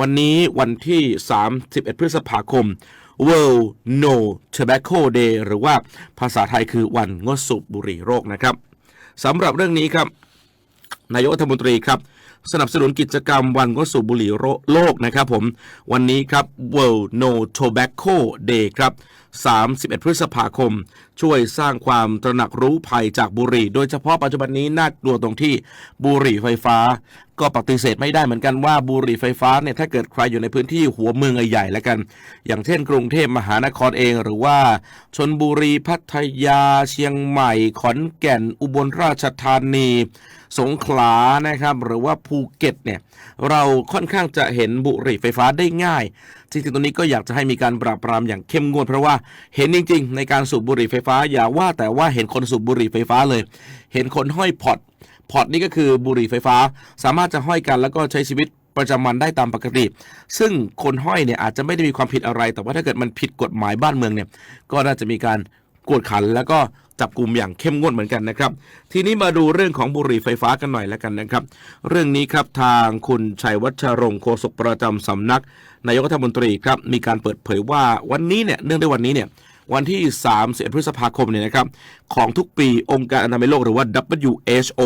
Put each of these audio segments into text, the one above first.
วันนี้วันที่ 31 พฤษภาคม World No Tobacco Day หรือว่าภาษาไทยคือวันงดสูบบุหรี่โรคนะครับสำหรับเรื่องนี้ครับ นายกรัฐมนตรีครับ สนับสนุนกิจกรรมวันงดสูบบุหรี่โลกนะครับผม วันนี้ครับ World No Tobacco Day ครับ 31 พฤษภาคม ช่วยสร้างความตระหนักรู้ภัยจากบุหรี่ โดยเฉพาะปัจจุบันนี้น่ากลัวตรงที่บุหรี่ไฟฟ้า ก็ปฏิเสธไม่ได้เหมือนกันว่าบุหรี่ไฟฟ้าเนี่ยถ้าเกิดใครอยู่ในพื้นที่หัวเมืองใหญ่ๆแล้วกัน อย่างเช่นกรุงเทพมหานครเองหรือว่าชนบุรีพัทยาเชียงใหม่ ขอนแก่น อุบลราชธานี สงขลานะครับหรือว่าภูเก็ตเนี่ยเราค่อนข้างจะเห็นบุหรี่ไฟฟ้าได้ง่ายจริงๆตรงนี้ก็อยากจะให้มีการปราบปรามอย่างเข้มงวดเพราะว่าเห็นจริง ๆ ในการสูบบุหรี่ไฟฟ้าอย่าว่าแต่ว่าเห็นคนสูบบุหรี่ไฟฟ้าเลย เห็นคนห้อยพอตพอตนี่ก็คือบุหรี่ไฟฟ้า สามารถจะห้อยกันแล้วก็ใช้ชีวิตประจำวันได้ตามปกติ ซึ่งคนห้อยเนี่ยอาจจะไม่ได้มีความผิดอะไร แต่ว่าถ้าเกิดมันผิดกฎหมายบ้านเมืองเนี่ย ก็น่าจะมีการกวดขันแล้วก็ จับกลุ่มอย่างเข้มงวดเหมือนกันนะครับ ทีนี้มาดูเรื่องของบุหรี่ไฟฟ้ากันหน่อยแล้วกันนะครับ เรื่องนี้ครับทางคุณชัยวัชรงค์โฆษกประจำสำนัก นายกรัฐมนตรีครับมีการเปิดเผยว่าวันนี้เนี่ยเนื่องในวันนี้เนี่ยวันที่31พฤษภาคมเนี่ยนะครับของทุกปีองค์การอนามัยโลกหรือว่า WHO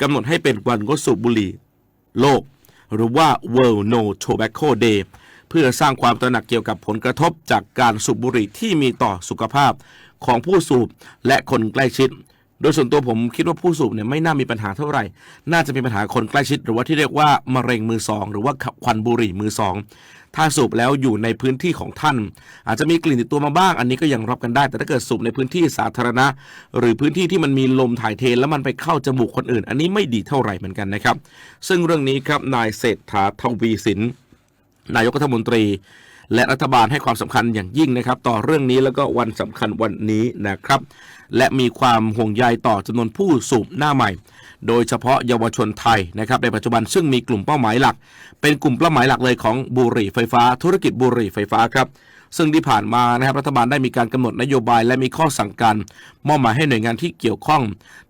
กำหนดให้เป็นวันงดสูบบุหรี่โลก หรือว่า World No Tobacco Day เพื่อสร้างความตระหนักเกี่ยวกับผลกระทบจากการสูบบุหรี่ที่มีต่อสุขภาพ ของผู้สูบและคนใกล้ชิด โดยส่วนตัวผมคิดว่าผู้สูบเนี่ยไม่น่ามีปัญหาเท่าไหร่ น่าจะมีปัญหาคนใกล้ชิด หรือว่าที่เรียกว่ามะเร็งมือสองหรือว่าควันบุหรี่มือสองถ้าสูบแล้วอยู่ในพื้นที่ของท่าน อาจจะมีกลิ่นติดตัวมาบ้าง อันนี้ก็ยังรับกันได้ แต่ถ้าเกิดสูบในพื้นที่สาธารณะ หรือพื้นที่ที่มันมีลมถ่ายเทแล้วมันไปเข้าจมูกคนอื่น อันนี้ไม่ดีเท่าไหร่เหมือนกันนะครับ ซึ่งเรื่องนี้ครับนายเศรษฐาทวีสินนายกรัฐมนตรี และรัฐบาลให้ความสำคัญอย่างยิ่งนะครับ ต่อเรื่องนี้แล้วก็วันสำคัญวันนี้นะครับ และมีความห่วงใยต่อจำนวนผู้สูบหน้าใหม่ โดยเฉพาะเยาวชนไทยนะครับ ในปัจจุบันซึ่งมีกลุ่มเป้าหมายหลัก เป็นกลุ่มเป้าหมายหลักเลยของบุหรี่ไฟฟ้า ธุรกิจบุหรี่ไฟฟ้าครับซึ่งที่ผ่านมานะครับรัฐบาลได้มีการกำหนดนโยบายและมีข้อสั่งการมอบหมายให้หน่วยงานที่เกี่ยวข้อง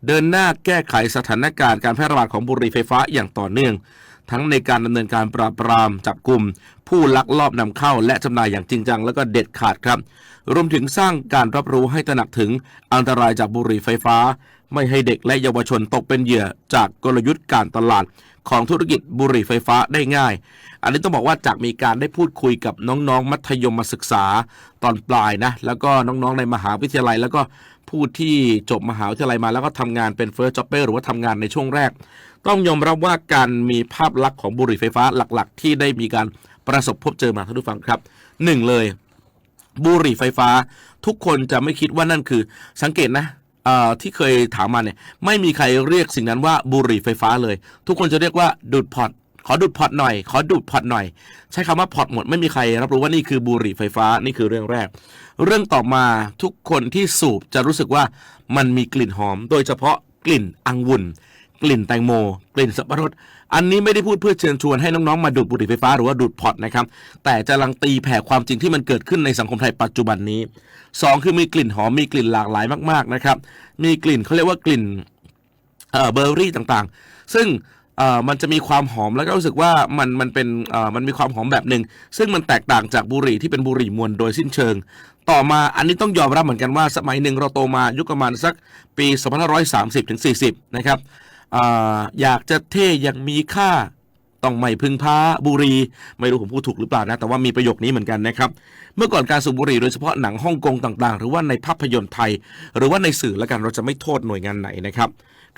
เดินหน้าแก้ไขสถานการณ์การแพร่ระบาดของบุหรี่ไฟฟ้าอย่างต่อเนื่อง ทั้งในการดำเนินการปราบปรามจับกลุ่ม ผู้ลักลอบนำเข้า และจำหน่ายอย่างจริงจังแล้วก็เด็ดขาดครับ รวมถึงสร้างการรับรู้ให้ตระหนักถึงอันตรายจากบุหรี่ไฟฟ้า ไม่ให้เด็กและเยาวชนตกเป็นเหยื่อจากกลยุทธ์การตลาดของธุรกิจบุหรี่ไฟฟ้าได้ง่าย อันนี้ต้องบอกว่าจากมีการได้พูดคุยกับน้องๆ มัธยมศึกษาตอนปลายนะ แล้วก็น้องๆในมหาวิทยาลัยแล้วก็ ผู้ที่จบมหาวิทยาลัยมาแล้วก็ทำงานเป็นเฟิร์สจ็อบเปอร์หรือว่าทำงานในช่วงแรก ต้องยอมรับว่าการมีภาพลักษณ์ของบุหรี่ไฟฟ้าหลักๆ ที่ได้มีการประสบพบเจอมาท่านผู้ฟังครับหนึ่งเลย บุหรี่ไฟฟ้า ทุกคนจะไม่คิดว่านั่นคือ สังเกตนะที่เคยถามมาเนี่ยไม่มีใครเรียกสิ่งนั้นว่าบุหรี่ไฟฟ้าเลย ทุกคนจะเรียกว่าดูดพอต ขอดูดพอตหน่อย ขอดูดพอตหน่อย ใช้คำว่าพอตหมดไม่มีใคร รับรู้ว่านี่คือบุหรี่ไฟฟ้านี่คือเรื่องแรก เรื่องต่อมาทุกคนที่สูบจะรู้สึกว่ามันมีกลิ่นหอม โดยเฉพาะกลิ่นอังุ่นกลิ่นแตงโม กลิ่นสับปะรด อันนี้ไม่ได้พูดเพื่อเชิญชวนให้น้องๆมาดูดบุหรี่ไฟฟ้าหรือว่าดูดพอตนะครับ แต่จะลังตีแผ่ความจริงที่มันเกิดขึ้นในสังคมไทยปัจจุบันนี้ 2 คือมีกลิ่นหอมมีกลิ่นหลากหลายมากๆนะครับ มีกลิ่นเขาเรียกว่ากลิ่นเอ่อเบอร์รี่ต่างๆ ซึ่ง อ่อมันจะมีความหอมแล้วก็รู้สึกว่ามันมันเป็นอ่อมันมีความหอมแบบหนึ่งซึ่งมันแตกต่างจากบุหรี่ที่เป็นบุหรี่มวลโดยสิ้นเชิง ต่อมาอันนี้ต้องยอมรับเหมือนกันว่าสมัยหนึ่งเราโตมายุคประมาณสักปี2530ถึง40 นะครับอยากจะเท่อย่างมีค่าต้องไม่พึ่งพาบุรี ไม่รู้ผมพูดถูกหรือเปล่านะ แต่ว่ามีประโยคนี้เหมือนกันนะครับ เมื่อก่อนการสูบบุหรี่โดยเฉพาะหนังฮ่องกงต่างๆ หรือว่าในภาพยนตร์ไทย หรือว่าในสื่อละกันเราจะไม่โทษหน่วยงานไหนนะครับ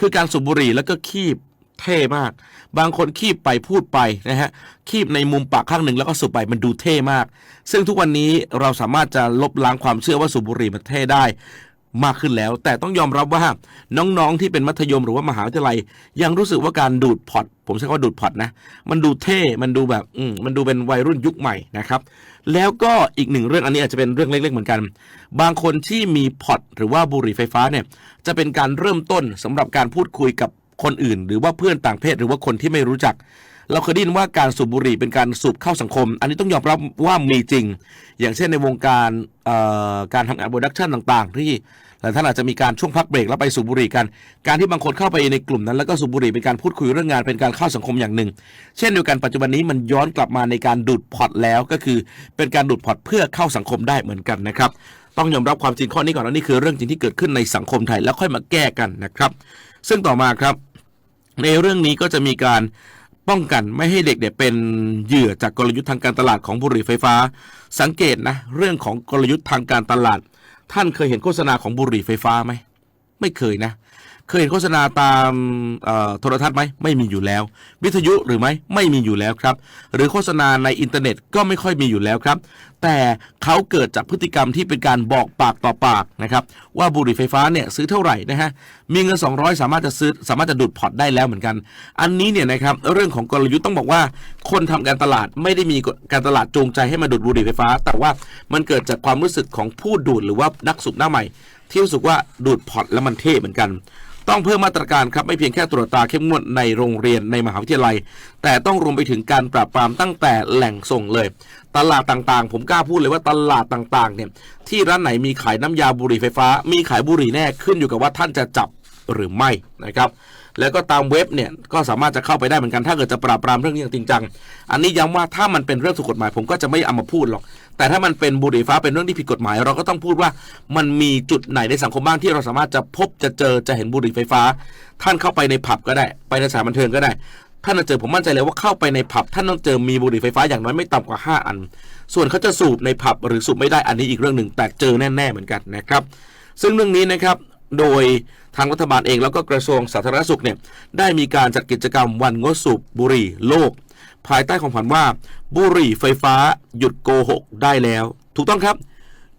คือการสูบบุหรี่แล้วก็คีบ เท่มาก บางคนคีบไปพูดไปนะฮะ คีบในมุมปากข้างหนึ่งแล้วก็สูบไปมันดูเท่มาก ซึ่งทุกวันนี้เราสามารถจะลบล้างความเชื่อว่าสูบบุหรี่มันเท่ได้มากขึ้นแล้ว แต่ต้องยอมรับว่าน้องๆที่เป็นมัธยมหรือว่ามหาวิทยาลัย ยังรู้สึกว่าการดูดพอตผมใช้คำว่าดูดพอตนะ มันดูเท่ มันดูแบบอืมมันดูเป็นวัยรุ่นยุคใหม่นะครับ แล้วก็อีกหนึ่งเรื่องอันนี้อาจจะเป็นเรื่องเล็ก ๆ เหมือนกัน บางคนที่มีพอตหรือว่าบุหรี่ไฟฟ้าเนี่ยจะเป็นการเริ่มต้นสำหรับการพูดคุยกับ คนอื่น หรือว่าเพื่อนต่างเพศหรือว่าคนที่ไม่รู้จัก เราเคยได้ยินว่าการสูบบุหรี่เป็นการสูบเข้าสังคม อันนี้ต้องยอมรับว่ามีจริง อย่างเช่นในวงการการทำงานโปรดักชันต่างๆ ที่แต่ท่านอาจจะมีการช่วงพักเบรกแล้วไปสูบบุหรี่กัน การที่บางคนเข้าไปในกลุ่มนั้น แล้วก็สูบบุหรี่เป็นการพูดคุยเรื่องงานเป็นการเข้าสังคมอย่างหนึ่ง เช่นเดียวกันปัจจุบันนี้มันย้อนกลับมาในการดูดพอตแล้วก็คือ เป็นการดูดพอตเพื่อเข้าสังคมได้เหมือนกันนะครับ ต้องยอมรับความจริงข้อนี้ก่อนนะนี่คือเรื่องจริงที่เกิดขึ้นในสังคมไทยแล้วค่อยมาแก้กันนะครับ ซึ่งต่อมาครับ ในเรื่องนี้ก็จะมีการป้องกันไม่ให้เด็กเนี่ยเป็นเหยื่อจากกลยุทธ์ทางการตลาดของบุหรี่ไฟฟ้า สังเกตนะเรื่องของกลยุทธ์ทางการตลาด ท่านเคยเห็นโฆษณาของบุหรี่ไฟฟ้าไหมไม่เคยนะ เคยเห็นโฆษณาตามโทรทัศน์ไหมไม่มีอยู่แล้ว วิทยุหรือไม่ไม่มีอยู่แล้วครับ หรือโฆษณาในอินเทอร์เน็ตก็ไม่ค่อยมีอยู่แล้วครับ แต่เขาเกิดจากพฤติกรรมที่เป็นการบอกปากต่อปากนะครับว่าบุหรี่ไฟฟ้าเนี่ยซื้อเท่าไหร่นะฮะมีเงิน 200 สามารถจะซื้อสามารถจะดูดพอร์ตได้แล้วเหมือนกัน อันนี้เนี่ยนะครับเรื่องของกลยุทธ์ต้องบอกว่า คนทำการตลาดไม่ได้มีการตลาดจูงใจให้มาดูดบุหรี่ไฟฟ้า แต่ว่ามันเกิดจากความรู้สึกของผู้ดูดหรือว่านักสูบหน้าใหม่ ที่รู้สึกว่าดูดพอร์ตแล้วมันเท่เหมือนกัน ต้องเพิ่มมาตรการครับไม่เพียงแค่ตรวจตาเข้มงวดในโรงเรียนในมหาวิทยาลัย แต่ต้องรวมไปถึงการปราบปรามตั้งแต่แหล่งส่งเลย ตลาดต่างๆ ผมกล้าพูดเลยว่าตลาดต่างๆเนี่ยที่ร้านไหนมีขายน้ำยาบุหรี่ไฟฟ้า มีขายบุหรี่แน่ขึ้นอยู่กับว่าท่านจะจับหรือไม่นะครับ แล้วก็ตามเว็บเนี่ยก็สามารถจะเข้าไปได้เหมือนกันถ้าเกิดจะปราบปรามเรื่องนี้อย่างจริงจัง อันนี้ย้ำว่าถ้ามันเป็นเรื่องถูกกฎหมายผมก็จะไม่เอามาพูดหรอก แต่ถ้ามันเป็นบุหรี่ไฟฟ้าเป็นเรื่องที่ผิดกฎหมาย เราก็ต้องพูดว่ามันมีจุดไหนในสังคมบ้างที่เราสามารถจะพบจะเจอจะเห็นบุหรี่ไฟฟ้า ท่านเข้าไปในผับก็ได้ ไปในสถานบันเทิงก็ได้ท่านจะเจอผมมั่นใจเลยว่าเข้าไปในผับท่านต้องเจอมีบุหรี่ไฟฟ้าอย่างน้อยไม่ต่ำกว่า 5 อัน ส่วนเขาจะสูบในผับหรือสูบไม่ได้อันนี้อีกเรื่องหนึ่งแต่เจอแน่ๆเหมือนกันนะครับซึ่งเรื่องนี้นะครับ โดยทางรัฐบาลเองแล้วก็กระทรวงสาธารณสุขเนี่ยได้มีการจัดกิจกรรมวันงดสูบบุหรี่โลก ภายใต้ของผันว่า บุหรี่ไฟฟ้าหยุดโกหกได้แล้ว ถูกต้องครับ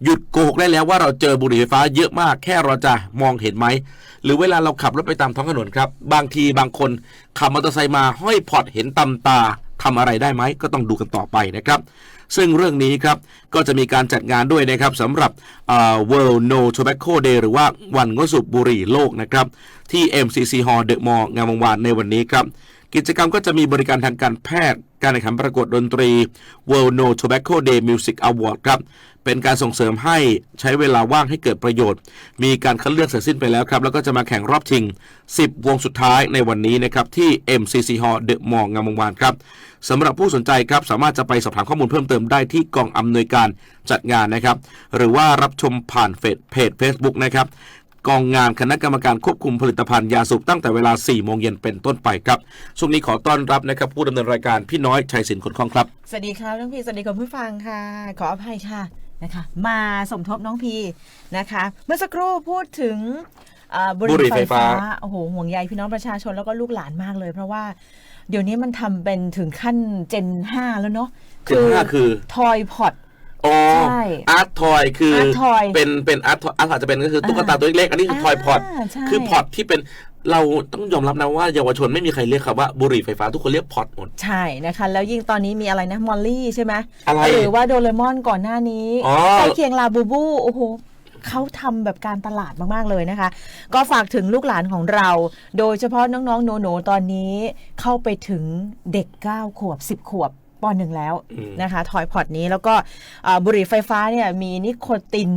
หยุดโกหกได้แล้วว่าเราเจอบุหรี่ไฟฟ้าเยอะมากแค่เราจะมองเห็นไหม หรือเวลาเราขับรถไปตามท้องถนนครับ บางทีบางคนขับมอเตอร์ไซค์มาห้อยพอร์ตเห็นตำตาทำอะไรได้ไหมก็ต้องดูกันต่อไปนะครับ ซึ่งเรื่องนี้ครับก็จะมีการจัดงานด้วยนะครับสำหรับ World No Tobacco Day หรือว่าวันงดสูบบุหรี่โลกนะครับที่ MCC Hall The Mall งามวงวานในวันนี้ครับ กิจกรรมก็จะมีบริการทางการแพทย์ การแข่งขันประกวดดนตรี World No Tobacco Day Music Award ครับ เป็นการส่งเสริมให้ใช้เวลาว่างให้เกิดประโยชน์ มีการคัดเลือกเสร็จสิ้นไปแล้วครับ แล้วก็จะมาแข่งรอบชิง 10 วงสุดท้ายในวันนี้นะครับ ที่ MCC Hall The Mall งามวงวานครับสำหรับผู้สนใจครับ สามารถจะไปสอบถามข้อมูลเพิ่มเติมได้ที่กองอำนวยการจัดงานนะครับ หรือว่ารับชมผ่านเฟซเพจ Facebook นะครับ กองงานคณะกรรมการควบคุมผลิตภัณฑ์ยาสูบตั้งแต่เวลา 4 โมงเย็นเป็นต้นไปครับ ช่วงนี้ขอต้อนรับนะครับผู้ดำเนินรายการพี่น้อยชัยศิลป์คนคล่องครับ สวัสดีครับน้องพีสวัสดีคุณผู้ฟังค่ะ ขออภัยค่ะนะคะ มาสมทบน้องพีนะคะ เมื่อสักครู่พูดถึงเอ่อบุหบุหรี่รี่ไฟไฟฟ้าฟ้า โอ้โหห่วงใยพี่น้องประชาชนแล้วก็ลูกหลานมากเลย เพราะว่าเดี๋ยวนี้มันทำเป็นถึงขั้นเจน 5 แล้วเนาะ เจนห้าคือ ทอยพอต อ๋อใช่อาร์ตทอยคือ Art Toy เป็นเป็นอาร์ตอาร์ตจะเป็นก็คือตุ๊กตาตัวเล็กๆอันนี้คือทอยพอตใช่คือพอตที่เป็นเราต้องยอมรับนะว่าเยาวชนไม่มีใครเรียกคำว่าบุหรี่ไฟฟ้าทุกคนเรียกพอตหมด ใช่นะคะ แล้วยิ่งตอนนี้มีอะไรนะมอลลี่ใช่ไหมอะไรหรือว่าโดเรมอนก่อนหน้านี้อ๋อ ใกล้เคียงลาบูบูโอ้โหเขาทำแบบการตลาดมาก ๆ เลยนะคะ ก็ฝากถึงลูกหลานของเรา โดยเฉพาะน้องๆหนูๆตอนนี้เข้าไปถึงเด็ก 9 ขวบ 10 ขวบ ปหนึ่งแล้วอืมนะคะทอยพอตนี้แล้วก็อ่าบุหรี่ไฟฟ้าเนี่ยมีนิโคติน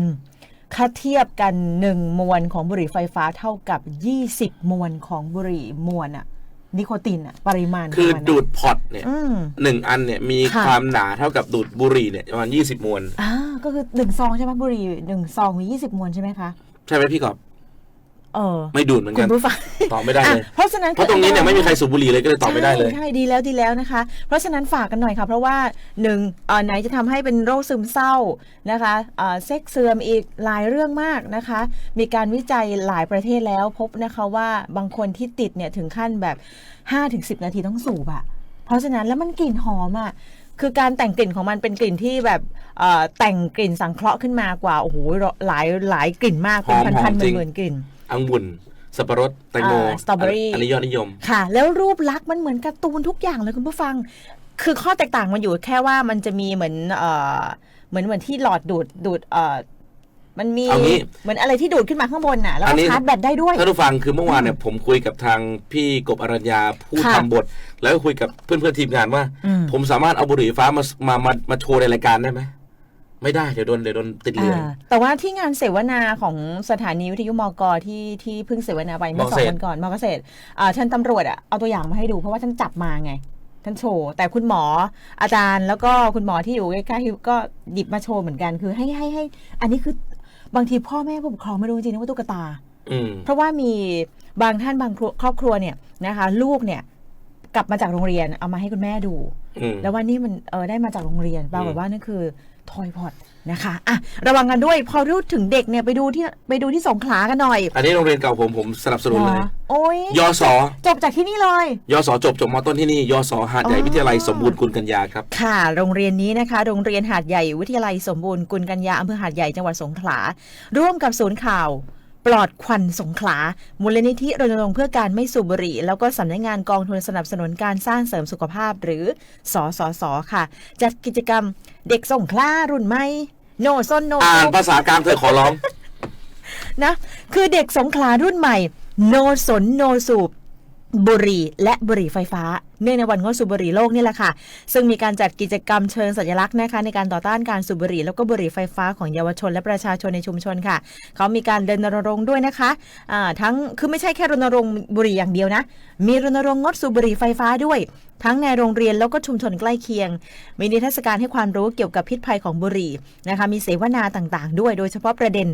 ค่าเทียบกัน 1 มวลของบุหรี่ไฟฟ้าเท่ากับ 20 มวลของบุหรี่มวลอะนิโคตินอะปริมาณคือของมันอะดูดพอตเนี่ยอืมหนึ่งอันเนี่ยมีค่ะความหนาเท่ากับดูดบุหรี่เนี่ยประมาณยี่สิบมวนอ่าก็คือหนึ่งซองใช่ไหมบุหรี่หนึ่งซองมียี่สิบมวนใช่ไหมคะ ใช่ไหมพี่กอบ เออไม่ดูดเหมือนคุกันณผู้ฟังตอบไม่ได้อะเลยเพราะฉะนั้นเพราะตรงนี้เนี่ยไม่มีใครสูบบุหรี่เลยก็เลยตอบไม่ได้เลย ใช่ใช่ดีแล้วดีแล้วนะคะ เพราะฉะนั้นฝากกันหน่อยค่ะ เพราะว่าหนึ่งเอ่อไหนจะทำให้เป็นโรคซึมเศร้านะคะเอ่อเซ็กเสื่อมอีกหลายเรื่องมากนะคะ มีการวิจัยหลายประเทศแล้วพบนะคะว่าบางคนที่ติดเนี่ยถึงขั้นแบบ 5-10 นาทีต้องสูบอะเพราะฉะนั้นแล้วมันกลิ่นหอมอะคือการแต่งกลิ่นของมันเป็นกลิ่นที่แบบเอ่อแต่งกลิ่นสังเคราะห์ขึ้นมากว่าโอ้โหหลายหลายกลิ่นมากเป็นหอมพันๆหจริง มื่นๆกลิ่น องุ่นสับปะรดแตงโมอ่าสตรอเบอรี่อันนี้ยอดนิยมค่ะ แล้วรูปลักษณ์มันเหมือนการ์ตูนทุกอย่างเลยคุณผู้ฟัง คือข้อแตกต่างมันอยู่แค่ว่ามันจะมีเหมือนเอ่อเหมือนเหมือนที่หลอดดูดดูดเอ่อมันมีเอางี้เหมือนอะไรที่ดูดขึ้นมาข้างบนน่ะแล้วอัก็นนี้ชาร์จแบตได้ด้วยท่านผู้ฟังคือเมื่อวานเนี่ยผมคุยกับทางพี่กบอรัญญาผู้ค่ะทำบท แล้วก็คุยกับเพื่อนๆทีมงานว่าอืมผมสามารถเอาบุหรี่ไฟฟ้ามามามามาโชว์ในรายการได้ไหม ไม่ได้เดี๋ยวโดนเดี๋ยวโดนติดเหลืองอ่าแต่ว่าที่งานเสวนาของสถานีวิทยุมกที่ที่เพิ่งเสวนาไปเมื่อมสเกองษตรวันก่อนมอเกษตรอ่าท่านตำรวจอะเอาตัวอย่างมาให้ดูเพราะว่าท่านจับมาไงท่านโชว์แต่คุณหมออาจารย์แล้วก็คุณหมอที่อยู่ใกล้ๆก็หยิบมาโชว์เหมือนกันคือให้ให้ให้ อันนี้คือบางทีพ่อแม่ผู้ปกครองไม่รู้จริงๆนะว่าตุ๊กตาอืมเพราะว่ามีบางท่านบางครัวครอบครัวเนี่ยนะคะ ลูกเนี่ย กลับมาจากโรงเรียนเอามาให้คุณแม่ดูอืม แล้วว่านี่มันเออได้มาจากโรงเรียนปรากฏอืมว่านั่นคือทอยพอดนะคะอะระวังกันด้วยพอรู้ถึงเด็กเนี่ยไปดูที่ไปดูที่สงขลากันหน่อย อันนี้โรงเรียนเก่าผมผมสนับสนุนเลยหรอโอ้ยยศจบจากที่นี่เลย ยศจบจบมต้นที่นี่ยศหาดใหญ่อ๋อวิทยาลัยสมบูรณ์กุลกัญญาครับ ค่ะ โรงเรียนนี้นะคะ โรงเรียนหาดใหญ่วิทยาลัยสมบูรณ์กุลกัญญาอำเภอหาดใหญ่จังหวัดสงขลาร่วมกับศูนย์ข่าว ปลอดควันสงขลา มูลนิธิรณรงค์เพื่อการไม่สูบบุหรี่ แล้วก็สำนักงานกองทุนสนับสนุนการสร้างเสริมสุขภาพหรือสสสค่ะ จัดกิจกรรมเด็กสงขลารุ่นใหม่โนซนโนอ่านโซภาษากลางเธอขอร้องนะ คือเด็กสงขลารุ่นใหม่ โนสนโนสูบ บุหรี่และบุหรี่ไฟฟ้า เนื่องในวันงดสูบบุหรี่โลกนี่แหละค่ะ ซึ่งมีการจัดกิจกรรมเชิงสัญลักษณ์นะคะ ในการต่อต้านการสูบบุหรี่แล้วก็บุหรี่ไฟฟ้าของเยาวชนและประชาชนในชุมชนค่ะ เขามีการเดินรณรงค์ด้วยนะคะอ่าทั้งคือไม่ใช่แค่รณรงค์บุหรี่อย่างเดียวนะ มีรณรงค์งดสูบบุหรี่ไฟฟ้าด้วยทั้งในโรงเรียนแล้วก็ชุมชนใกล้เคียง มีนิทรรศการให้ความรู้เกี่ยวกับพิษภัยของบุหรี่นะคะ มีเสวนาต่างๆ ด้วย โดยเฉพาะประเด็น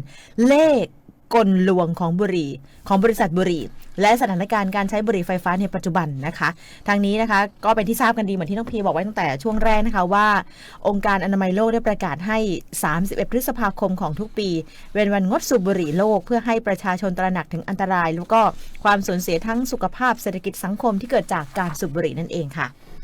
เลข กลลวงของบุหรี่ของบริษัทบุหรี่ และสถานการณ์การใช้บุหรี่ไฟฟ้าในปัจจุบันนะคะทางนี้นะคะก็เป็นที่ทราบกันดีเหมือนที่น้องพีบอกไว้ตั้งแต่ช่วงแรกนะคะว่า องค์การอนามัยโลกได้ประกาศให้ 31 พฤษภาคมของทุกปี เป็นวันงดสูบบุหรี่โลก เพื่อให้ประชาชนตระหนักถึงอันตราย แล้วก็ความสูญเสียทั้งสุขภาพเศรษฐกิจสังคมที่เกิดจากการสูบบุหรี่นั่นเองค่ะ